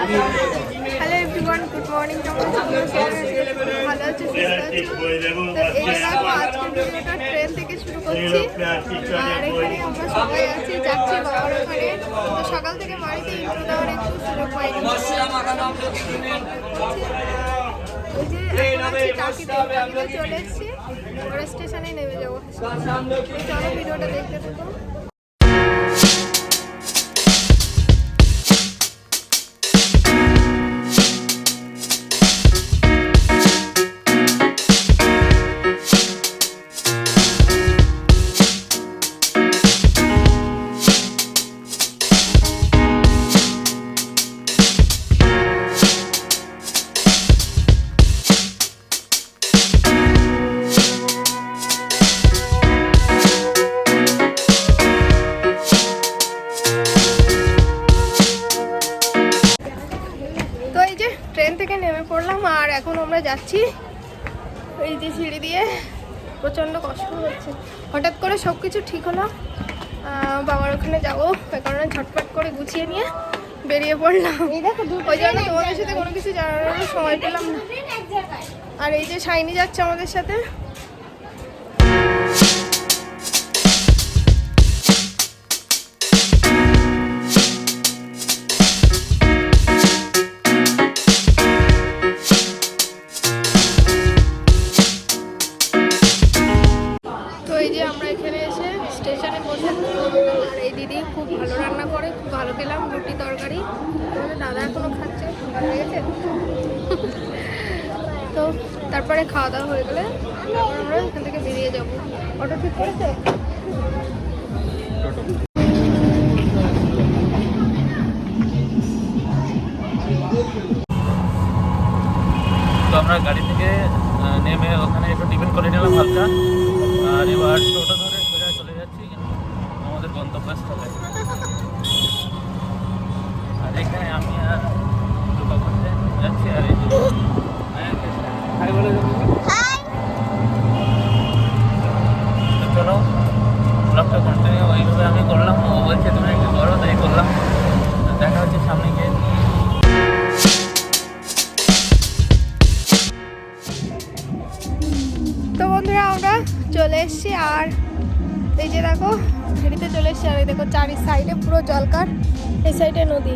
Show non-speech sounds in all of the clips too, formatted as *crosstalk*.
Hello everyone good morning কেমন? ভালো আছো? ভিডিওটা ট্রেন থেকে শুরু করছি। আর এখানে আমরা সবাই আছি যাচ্ছি বাবার ওখানে। তো সকাল থেকে বাড়িতে ইন্ট্রো দেওয়ার একটু সুযোগ পাইনি। চলে এসেছি। ওরা স্টেশনে নেমে যাব। চলো ভিডিওটা দেখতে থাকো। ট্রেন থেকে নেমে পড়লাম আর এখন আমরা যাচ্ছি এই যে সিঁড়ি দিয়ে। প্রচণ্ড কষ্ট হচ্ছে। হঠাৎ করে সব কিছু ঠিক হলো। বাবার ওখানে যাব তার কারণে ঝটপট করে গুছিয়ে নিয়ে বেরিয়ে পড়লাম। ওই জন্য তোমাদের সাথে কোনো কিছু জানানোর সময় পেলাম না। আর এই যে শাইনি যাচ্ছে আমাদের সাথে। আর এই দিদি খুব ভালো রান্না করে, খুব ভালো খেলাম, রুটি তরকারি। দাদা এখনও খাচ্ছে ভালো লেগেছে *laughs* তো তারপরে খাওয়া দাওয়া হয়ে গেলে আমরা এখান থেকে বেরিয়ে যাব। অটো ঠিক করেছে? তো আমরা গাড়ি থেকে নেমে ওখানে একটু টিফিন করে নিলাম হালকা আর এবার টোটো ধরে সোজা চলে যাচ্ছি আমাদের গন্তব্যস্থলে আর এখানে আমি আর দুটো করতে যাচ্ছি আর এই যে হাই বলে দেবো তো চলো ব্লগটা কন্টিনিউ ওইভাবে আমি করলাম ও বলছে তুমি একটু করো তাই করলাম। তো দেখা হচ্ছে সামনে গিয়ে। তো বন্ধুরা আমরা চলে এসেছি আর এই যে দেখো ফেরিতে চলে এসেছি আর এই দেখো চারি সাইডে পুরো জলকার এই সাইডে নদী।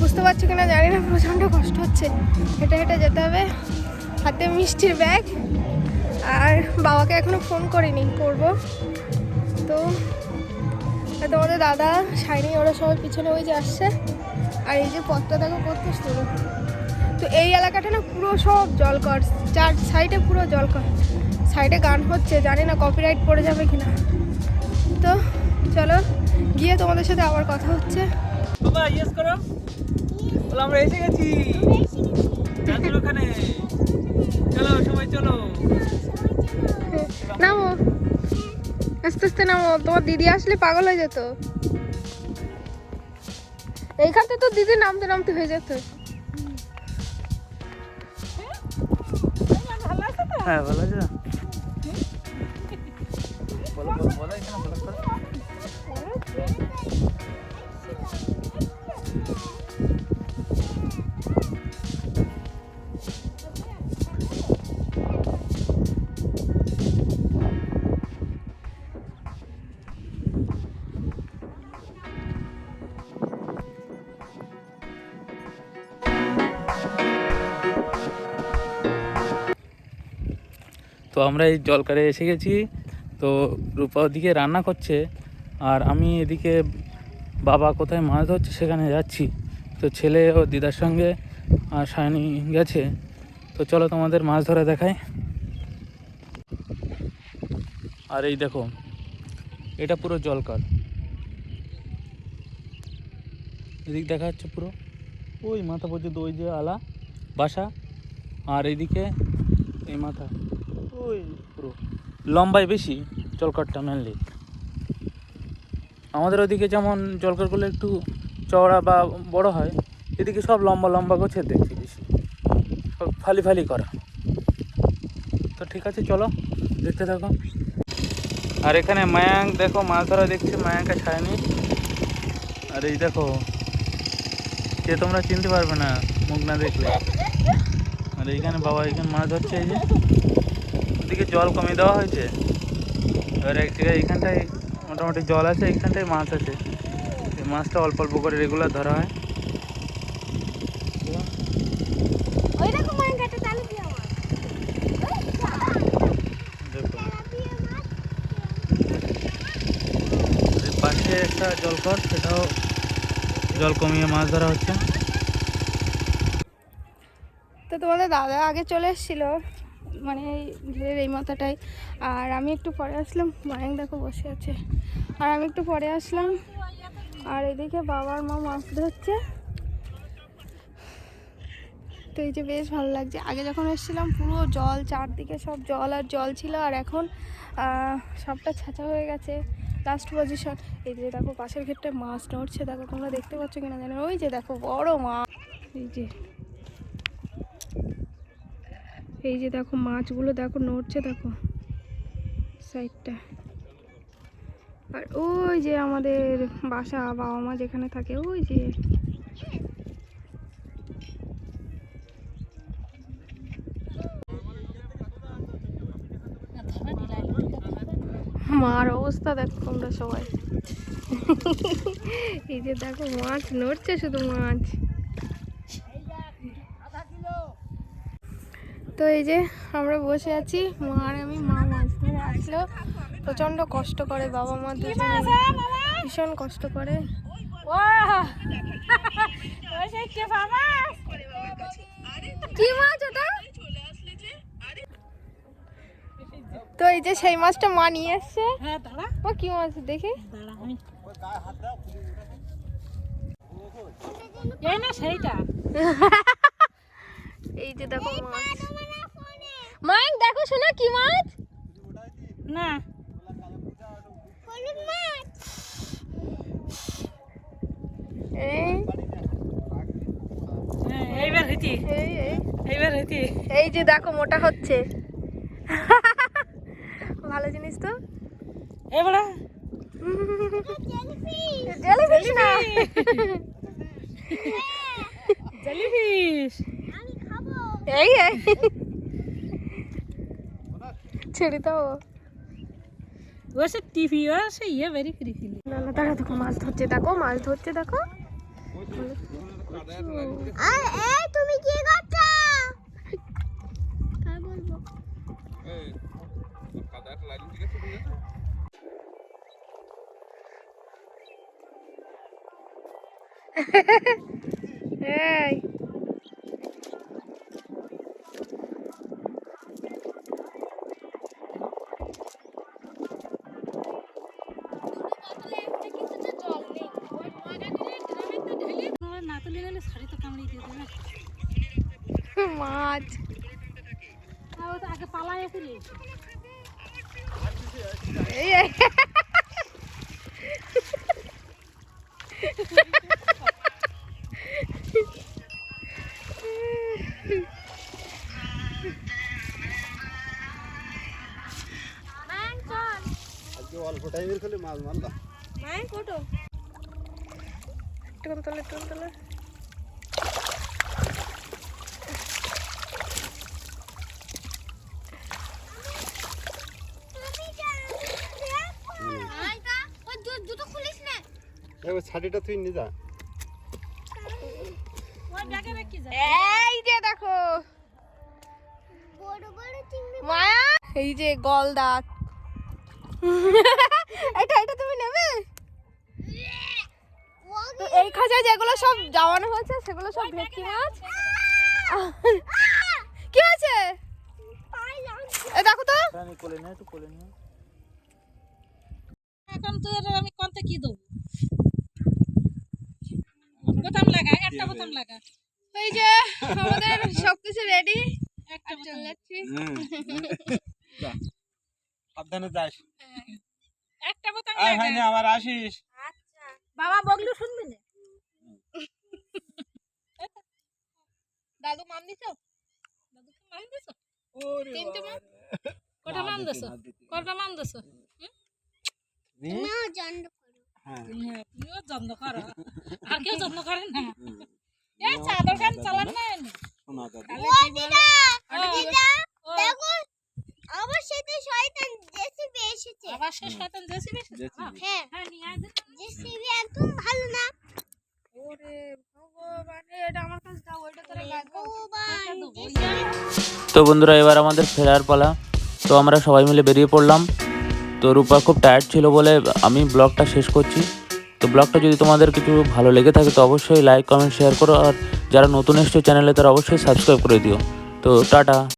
বুঝতে পারছ কিনা জানি না প্রচণ্ড কষ্ট হচ্ছে। হেঁটে হেঁটে যেতে হবে। হাতে মিষ্টির ব্যাগ আর বাবাকে এখনও ফোন করিনি করব। তো তোমাদের দাদা শাইনি ওরা সবাই পিছনে ওই যে আসছে। আর এই যে পথটা দেখো কত শুরু তো এই এলাকাটা না পুরো সব জলকর চার সাইডে পুরো জলকর। সাইডে গান হচ্ছে জানি না কপিরাইট পড়ে যাবে কিনা। তো চলো গিয়ে তোমাদের সাথে আবার কথা হচ্ছে। আমরা এসে গেছি। সবাই চলো। নামো। আস্তে আস্তে নামো। তোমার দিদি আসলে পাগল হয়ে যেত। এইখানতে তো দিদি নামতে নামতে হয়ে যেত। হ্যাঁ ভালো আছে? বলো বলো বলো এখানে বলো। তো আমরা এই জলকারে এসে গেছি। তো রূপা ওদিকে রান্না করছে আর আমি এদিকে বাবা কোথায় মাছ ধরছে সেখানে যাচ্ছি। তো ছেলে ও দিদার সঙ্গে আর সায়নি গেছে। তো চলো তোমাদের মাছ ধরা দেখায় আর এই দেখো, এটা পুরো জলকার। এদিক দেখা যাচ্ছে পুরো। ওই মাথা পর্যন্ত ওই যে আলা, বাসা। আর এইদিকে এই মাথা। ওই লম্বায় বেশি, জলকারটা মেনলি আমাদের ওদিকে যেমন জলকারগুলো একটু চওড়া বা বড় হয়, এদিকে সব লম্বা লম্বা গোছের দেখছি বেশি। সব ফালি ফালি করা। তো ঠিক আছে, চলো, দেখতে থাকো। আর এখানে মায়াঙ্ক দেখো, মাছ ধরা দেখছি মায়াঙ্কে ছায়নি আর এই দেখো নিচে তোমরা চিনতে পারবে না, মুখ না দেখলে। আর এইখানে বাবা এখানে মাছ ধরছে, এই যে। ওদিকে জল কমিয়ে দেওয়া হয়েছে। এবার এক জায়গায় এইখানটায় মোটামুটি জল আছে এখানটায় মাছ আছে। এই মাছটা অল্প অল্প করে রেগুলার ধরা হয়। পাশে একটা জলকর সেটাও জল কমিয়ে মাছ ধরা হচ্ছে। তো তোমাদের দাদা আগে চলে এসেছিল। মানে এই ঘেরের এই মাথাটাই। আর আমি একটু পরে আসলাম, মায়ের দেখো বসে আছে। আর আমি একটু পরে আসলাম, আর এদিকে বাবার মা মাছ ধরছে। তো এই যে বেশ ভালো লাগছে। আগে যখন এসেছিলাম, পুরো জল, চারদিকে সব জল আর জল ছিল, আর এখন সবটা ছাঁচা হয়ে গেছে লাস্ট পজিশন এই যে দেখো, পাশের ক্ষেত্রে মাছ নড়ছে। দেখো, তোমরা দেখতে পাচ্ছ কিনা জানো। ওই যে দেখো, বড় মাছ। এই যে এই যে দেখো, মাছগুলো দেখো, নড়ছে দেখো, সাইডটা। আর ওই যে আমাদের বাসা বাবা মা যেখানে থাকে, ওই যে। মার অবস্থা দেখো তোমরা সবাই। এই যে দেখো, মাছ নড়ছে শুধু মাছ তো এই যে আমরা বসে আছি। মা আর আমি মা মাছ ধরে আসলো। প্রচণ্ড কষ্ট করে বাবা মা দুজনে ভীষণ কষ্ট করে। কি মাছ ওটা তো এই যে সেই মাছটা মা নিয়ে এসছে হ্যাঁ ও কি মাছ দেখি। সেইটা। *laughs* এই যে দেখো মাছ। মাইক দেখো শোনা কি মাছ। না। এই। হ্যাঁ, এইবার হইতি। এই এই। এইবার হইতি। এই যে দেখো মোটা হচ্ছে। ভালো জিনিস তো। জেলিফিশ। না। জেলিফিশ। এই এই। ছেড়ে দাও। ও টিভি ও ইয়ে বেরি করি খেলি না না দাঁড়া দেখো মাছ ধরছে দেখো মাছ ধরছে দেখো। আর এই তুমি কি করছ? তাই বলব। এই না তুলে গেলে শাড়ি তো কামড়িয়ে দিয়ে দেবে মাছ আর ও তো আগে পালায় করে এই এই। আজকে অল্প টাইমের খেলে মাছ মারলাম একটু তোলে একটু তোলে এবার ছাটিটা তুই নিয়ে যা। ওই ব্যাগে রেখে যা এই যে দেখো। মায়া এই যে গলদা এটা এটা তুমি নেবে? তো এই খাঁচায় যেগুলো সব জামানো হয়েছে সেগুলো সব ভেটকি মাছ? কি হয়েছে? এ দেখো তো। কোলে নিয়ে একটু কোলে নিয়ে। এখন তুই আর আমি কোনটা কি দেবো? বোতাম লাগা একটা বোতাম লাগা এই যে আমাদের সবকিছু রেডি একটা বোতাম। চলে যাচ্ছি *laughs* সাবধানে যাস। একটা বোতাম আয় লাগা হয়নি আবার আসিস। বাবা বগলু শুনবি না? *laughs* দাদু মাম দিছো? দাদু কি মান দিছো? ওরে তিনটে মাম কটা মান দিছো কটা মান দিছো? হ্যাঁ তুমিও যত্ন করো। আর কেউ যত্ন করে না। এ চাদর গান চালান না শোনা দাদা। দেখো আমার সাথে শয়তান জেসিবি এসেছে। আবার সে শয়তান জেসিবি এসেছে? হ্যাঁ, হ্যাঁ হ্যাঁ নিয়ে আয় জেসিবি একদম ভালো না। ওরে ভগবান এটা আমার কাছে দাও ওইটা তোরা গাছ ভগবান দেবো, জেসিবি। তো বন্ধুরা এবার আমাদের ফেরার পালা। তো আমরা সবাই মিলে বেরিয়ে পড়লাম। তো রূপা খুব টায়ার্ড ছিল বলে আমি ব্লগটা শেষ করছি। তো ব্লগটা যদি তোমাদের কিছু ভালো লেগে থাকে তো অবশ্যই লাইক কমেন্ট শেয়ার করো। আর যারা নতুন এসছো চ্যানেলে তারা অবশ্যই সাবস্ক্রাইব করে দিও। তো টাটা।